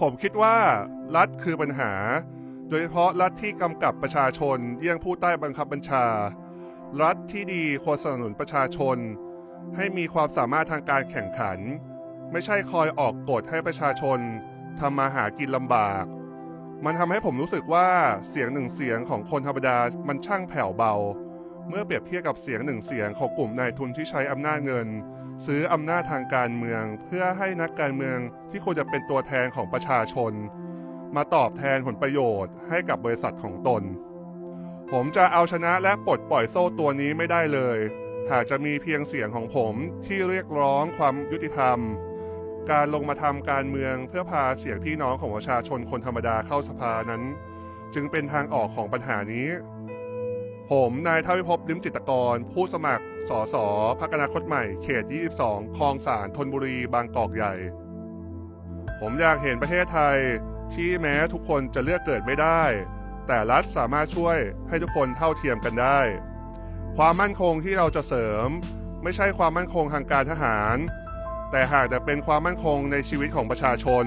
ผมคิดว่ารัฐคือปัญหา โดยเฉพาะรัฐที่กำกับประชาชนเยี่ยงผู้ใต้บังคับบัญชา รัฐที่ดีควรสนับสนุนประชาชน ให้มีความสามารถทางการแข่งขัน ไม่ใช่คอยออกกฎให้ประชาชนทำมาหากินลำบาก มันทำให้ผมรู้สึกว่าเสียงหนึ่งเสียงของคนธรรมดามันช่างแผ่วเบา เมื่อเปรียบเทียบกับเสียงหนึ่งเสียงของกลุ่มนายทุนที่ใช้อำนาจเงิน ซื้ออำนาจทางการเมือง เพื่อให้นักการเมืองที่ควรจะเป็นตัวแทนของประชาชน มาตอบแทนผลประโยชน์ให้กับบริษัทของตน ผมจะเอาชนะและปลดปล่อยโซ่ตัวนี้ไม่ได้เลย หากจะมีเพียงเสียงของผมที่เรียกร้องความยุติธรรม การลงมาทำการเมืองเพื่อพาเสียงพี่น้องของประชาชนคนธรรมดาเข้าสภานั้น จึงเป็นทางออกของปัญหานี้ ผมนายทวิภพลิมจิตกร ผู้สมัคร สสพักอนาคตใหม่ เขต 22 คลองสารธนบุรี บางกอกใหญ่ ผมอยากเห็นประเทศไทย ที่แม้ทุกคนจะเลือกเกิดไม่ได้ แต่รัฐสามารถช่วยให้ทุกคนเท่าเทียมกันได้ ความมั่นคงที่เราจะเสริม ไม่ใช่ความมั่นคงทางการทหาร แต่หากจะเป็นความมั่นคงในชีวิตของประชาชน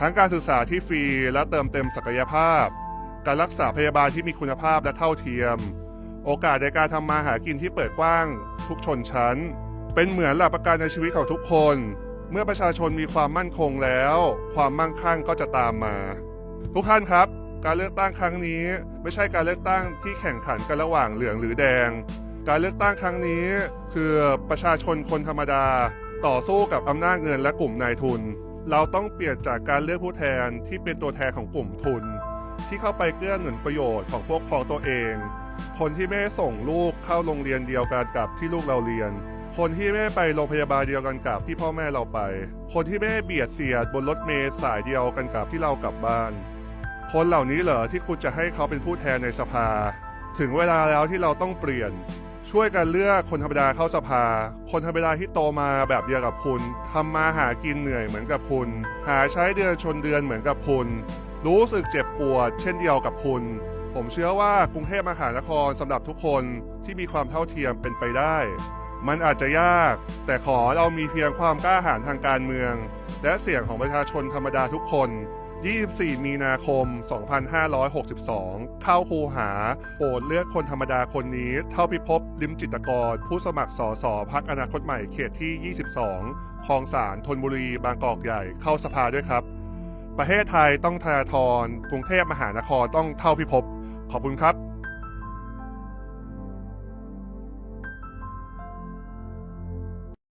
ทั้งการศึกษาที่ฟรีและเติมเต็มศักยภาพ การรักษาพยาบาลที่มีคุณภาพและเท่าเทียม โอกาสในการทำมาหากินที่เปิดกว้าง ทุกชนชั้น เป็นเหมือนหลักประกันในชีวิตของทุกคน เมื่อประชาชนมีความมั่นคงแล้ว ความมั่งคั่งก็จะตามมา ทุกท่านครับ การเลือกตั้งครั้งนี้ ไม่ใช่การเลือกตั้งที่แข่งขันกันระหว่างเหลืองหรือแดง การเลือกตั้งครั้งนี้ คือประชาชนคนธรรมดา ต่อสู้กับอำนาจเงินและกลุ่มนายทุน เราต้องเปลี่ยนจากการเลือกผู้แทนที่เป็นตัวแทนของกลุ่มทุน ที่เข้าไปเกื้อหนุนประโยชน์ของพวกพ้องตัวเอง คนที่ไม่ส่งลูกเข้าโรงเรียนเดียวกันกับที่ลูกเราเรียน คนที่ไม่ไปโรงพยาบาลเดียวกันกับที่พ่อแม่เราไป คนที่ไม่เบียดเสียดบนรถเมล์สายเดียวกันกับที่เรากลับบ้าน คนเหล่านี้เหรอที่คุณจะให้เขาเป็นผู้แทนในสภา ถึงเวลาแล้วที่เราต้องเปลี่ยน ช่วยกันเลือกคนธรรมดาเข้าสภา คนธรรมดาที่โตมาแบบเดียวกับคุณทำมาหากินเหนื่อยเหมือนกับคุณ หาใช้เดือนชนเดือนเหมือนกับคุณ รู้สึกเจ็บปวด เช่นเดียวกับคุณ ผมเชื่อว่ากรุงเทพมหานครสำหรับทุกคนที่มีความเท่าเทียมเป็นไปได้ มันอาจจะยาก แต่ขอเรามีเพียงความกล้าหาญทางการเมือง และเสียงของประชาชนธรรมดาทุกคน 24 มีนาคม 2562 เข้าคูหาโปรดเลือกคนธรรมดาคนนี้ เท่าพิภพลิมจิตกร ผู้สมัครสอสอพักอนาคตใหม่เขตที่ 22 คลองสารธนบุรี บางกอกใหญ่เข้าสภาด้วยครับ ประเทศไทยต้องธนาธรกรุงเทพมหานครต้องเท่าพิภพขอบคุณครับ